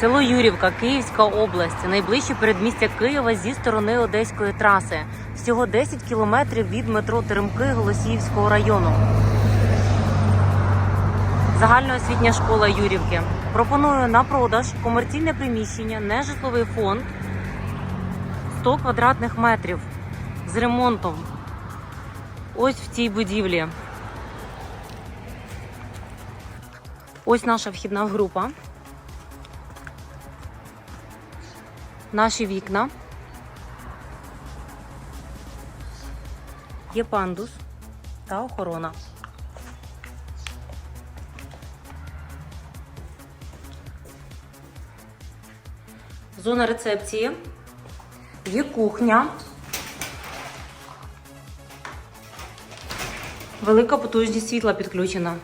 Село Юрівка, Київська область, найближче передмістя Києва зі сторони Одеської траси. Всього 10 кілометрів від метро Теремки Голосіївського району. Загальноосвітня школа Юрівки. Пропоную на продаж комерційне приміщення, нежитловий фонд 100 квадратних метрів з ремонтом. Ось в цій будівлі. Ось наша вхідна група. Наші вікна. Є пандус та охорона. Зона рецепції. Є кухня. Велика потужність світла підключена.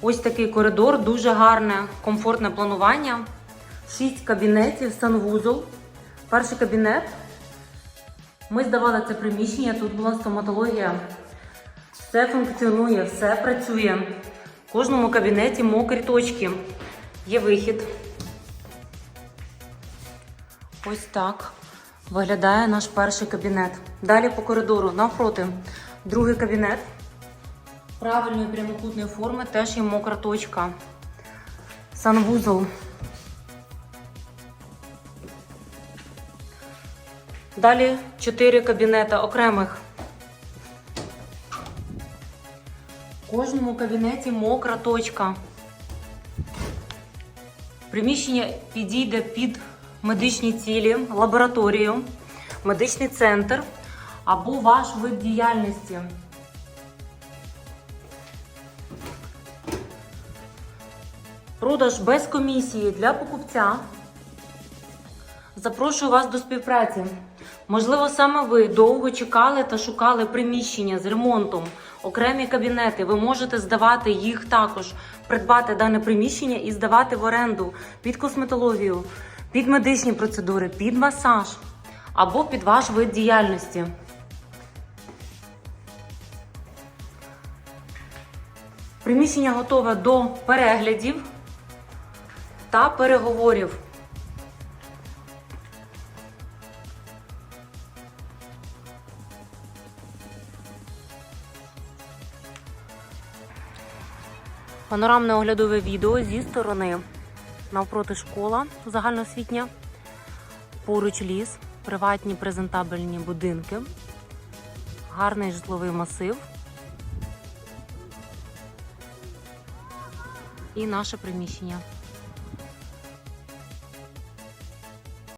Ось такий коридор, дуже гарне, комфортне планування. Шість кабінетів, санвузол. Перший кабінет. Ми здавали це приміщення, тут була стоматологія. Все функціонує, все працює. В кожному кабінеті мокрі точки. Є вихід. Ось так виглядає наш перший кабінет. Далі по коридору навпроти другий кабінет. Правильної прямокутної форми теж є мокра точка. Санвузол. Далі чотири кабінета окремих. В кожному кабінеті мокра точка. Приміщення підійде під медичні цілі, лабораторію, медичний центр або ваш вид діяльності. Продаж без комісії для покупця. Запрошую вас до співпраці. Можливо, саме ви довго чекали та шукали приміщення з ремонтом, окремі кабінети. Ви можете здавати їх також, придбати дане приміщення і здавати в оренду під косметологію, під медичні процедури, під масаж або під ваш вид діяльності. Приміщення готове до переглядів та переговорів. Панорамне оглядове відео зі сторони. Навпроти школа загальноосвітня, поруч ліс, приватні презентабельні будинки, гарний житловий масив. І наше приміщення.